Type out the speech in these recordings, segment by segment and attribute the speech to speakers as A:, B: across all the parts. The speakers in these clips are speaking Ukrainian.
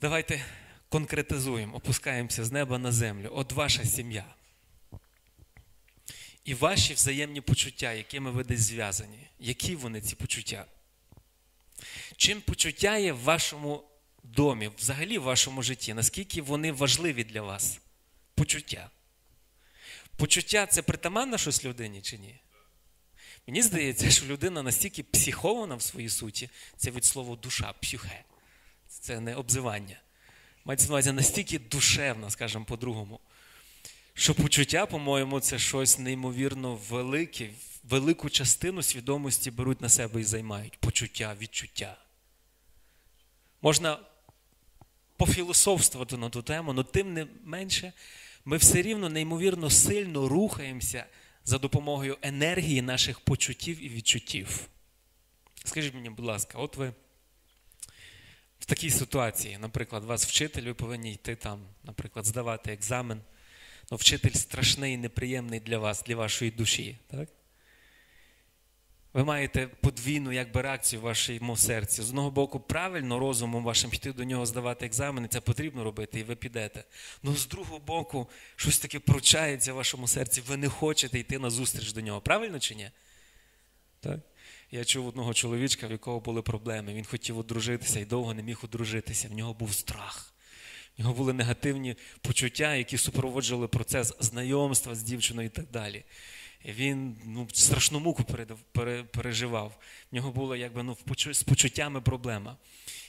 A: Давайте конкретизуємо, опускаємося з неба на землю. От ваша сім'я. І ваші взаємні почуття, якими ви десь зв'язані. Які вони ці почуття? Чим почуття є в вашому домі, взагалі в вашому житті? Наскільки вони важливі для вас? Почуття. Почуття це притаманна щось людині чи ні? Мені здається, що людина настільки психована в своїй суті, це від слова душа, псюхе. Це не обзивання. Мається на увазі настільки душевна, скажімо по-другому, що почуття, по-моєму, це щось неймовірно велике, велику частину свідомості беруть на себе і займають. Почуття, відчуття. Можна пофілософствувати на ту тему, але тим не менше, ми все рівно неймовірно сильно рухаємося за допомогою енергії наших почуттів і відчуттів. Скажіть мені, будь ласка, от ви в такій ситуації, наприклад, вас вчитель, ви повинні йти там, наприклад, здавати екзамен. Ну, вчитель страшний неприємний для вас, для вашої душі. так? Ви маєте подвійну якби, реакцію в вашому серці. З одного боку, правильно розумом вашим йти до нього здавати екзамени, це потрібно робити, і ви підете. Ну з другого боку, щось таке пручається в вашому серці, ви не хочете йти на зустріч до нього. Правильно чи ні? Так? Я чув одного чоловічка, в якого були проблеми. Він хотів одружитися і довго не міг одружитися. В нього був страх. В нього були негативні почуття, які супроводжували процес знайомства з дівчиною і так далі. І Він ну, страшну муку переживав. В нього була якби ну, з почуттями проблема.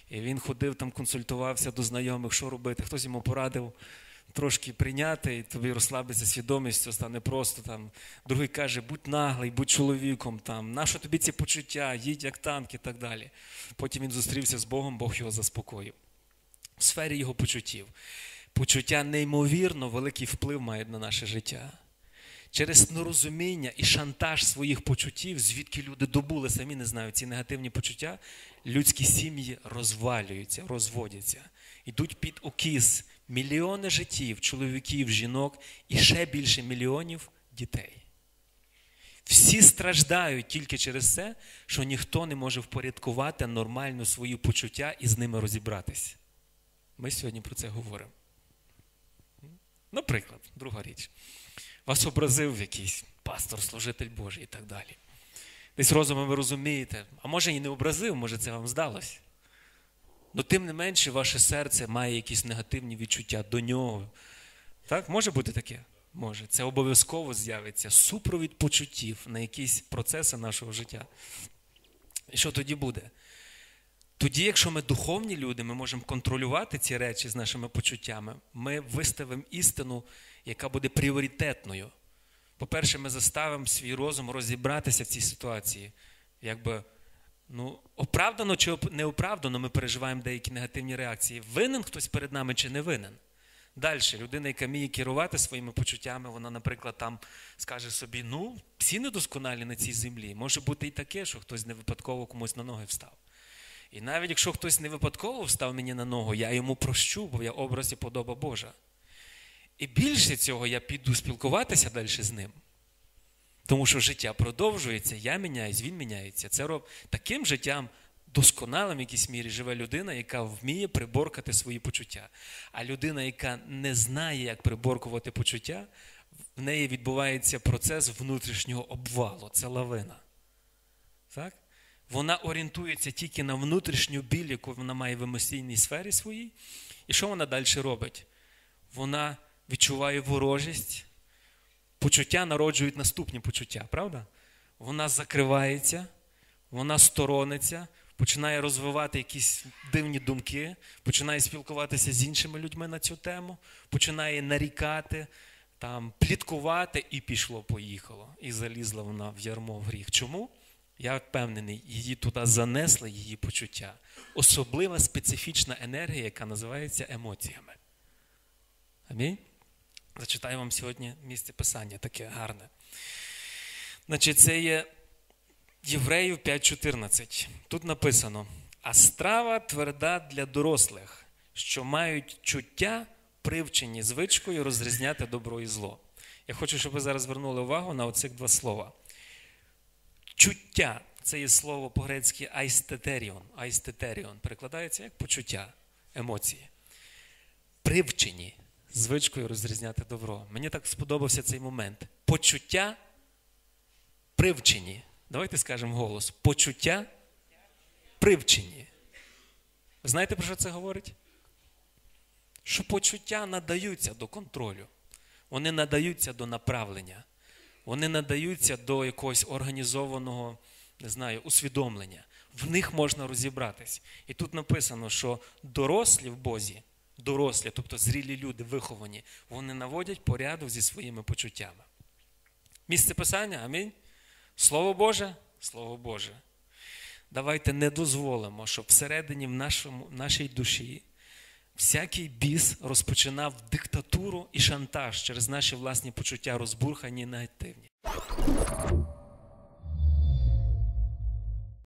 A: І він ходив там, консультувався до знайомих, що робити. Хтось йому порадив трошки прийняти, і тобі розслабиться свідомість, стане просто там. Другий каже, будь наглий, будь чоловіком, там, нащо тобі ці почуття, їдь як танк і так далі. Потім він зустрівся з Богом, Бог його заспокоїв. В сфері його почуттів. Почуття неймовірно великий вплив мають на наше життя. Через нерозуміння і шантаж своїх почуттів, звідки люди добули, самі не знають ці негативні почуття, людські сім'ї розвалюються, розводяться, йдуть під окіс мільйони життів, чоловіків, жінок і ще більше мільйонів дітей. Всі страждають тільки через це, що ніхто не може впорядкувати нормально свої почуття і з ними розібратися. Ми сьогодні про це говоримо. Наприклад, друга річ. Вас образив якийсь пастор, служитель Божий і так далі. Десь розумом ви розумієте, а може і не образив, може це вам здалося. Але тим не менше, ваше серце має якісь негативні відчуття до нього. Так? Може бути таке? Може. Це обов'язково з'явиться супровід почуттів на якісь процеси нашого життя. І що тоді буде? Тоді, якщо ми духовні люди, ми можемо контролювати ці речі з нашими почуттями, ми виставимо істину, яка буде пріоритетною. По-перше, ми заставимо свій розум розібратися в цій ситуації. Якби Ну, оправдано чи неоправдано ми переживаємо деякі негативні реакції. Винен хтось перед нами чи не винен. Далі, людина, яка вміє керувати своїми почуттями, вона, наприклад, там скаже собі: ну, всі недосконалі на цій землі. Може бути і таке, що хтось не випадково комусь на ноги встав. І навіть якщо хтось не випадково встав мені на ногу, я йому прощу, бо я образ і подоба Божа. І більше цього я піду спілкуватися далі з ним. Тому що життя продовжується, я міняюсь, він міняється. Це роб... Таким життям досконалим в якійсь мірі живе людина, яка вміє приборкати свої почуття. А людина, яка не знає, як приборкувати почуття, в неї відбувається процес внутрішнього обвалу. Це лавина. Так? Вона орієнтується тільки на внутрішню біль, яку вона має в емоційній сфері своїй. І що вона далі робить? Вона відчуває ворожість почуття народжують наступні почуття, правда? Вона закривається, вона сторониться, починає розвивати якісь дивні думки, починає спілкуватися з іншими людьми на цю тему, починає нарікати, там, пліткувати, і пішло-поїхало. І залізла вона в ярмо в гріх. Чому? Я впевнений, її туди занесли її почуття. Особлива специфічна енергія, яка називається емоціями. Амінь? Зачитаю вам сьогодні місце писання таке гарне. Значить, це є Євреїв 5.14. Тут написано: а страва тверда для дорослих, що мають чуття, привчені звичкою розрізняти добро і зло. Я хочу, щоб ви зараз звернули увагу на оцих два слова. Чуття це є слово по-грецьки айстетеріон. Айстетеріон перекладається як почуття, емоції. привчені звичкою розрізняти добро. Мені так сподобався цей момент. Почуття привчені. Давайте скажемо голос. Почуття привчені. Знаєте, про що це говорить? Що почуття надаються до контролю, вони надаються до направлення, вони надаються до якогось організованого, не знаю, усвідомлення. В них можна розібратись. І тут написано, що дорослі в Бозі, дорослі, тобто зрілі люди, виховані, вони наводять порядок зі своїми почуттями. Місце писання, амінь. Слово Боже, Слово Боже. Давайте не дозволимо, щоб всередині в нашому, нашій душі всякий біс розпочинав диктатуру і шантаж через наші власні почуття розбурхані і негативні.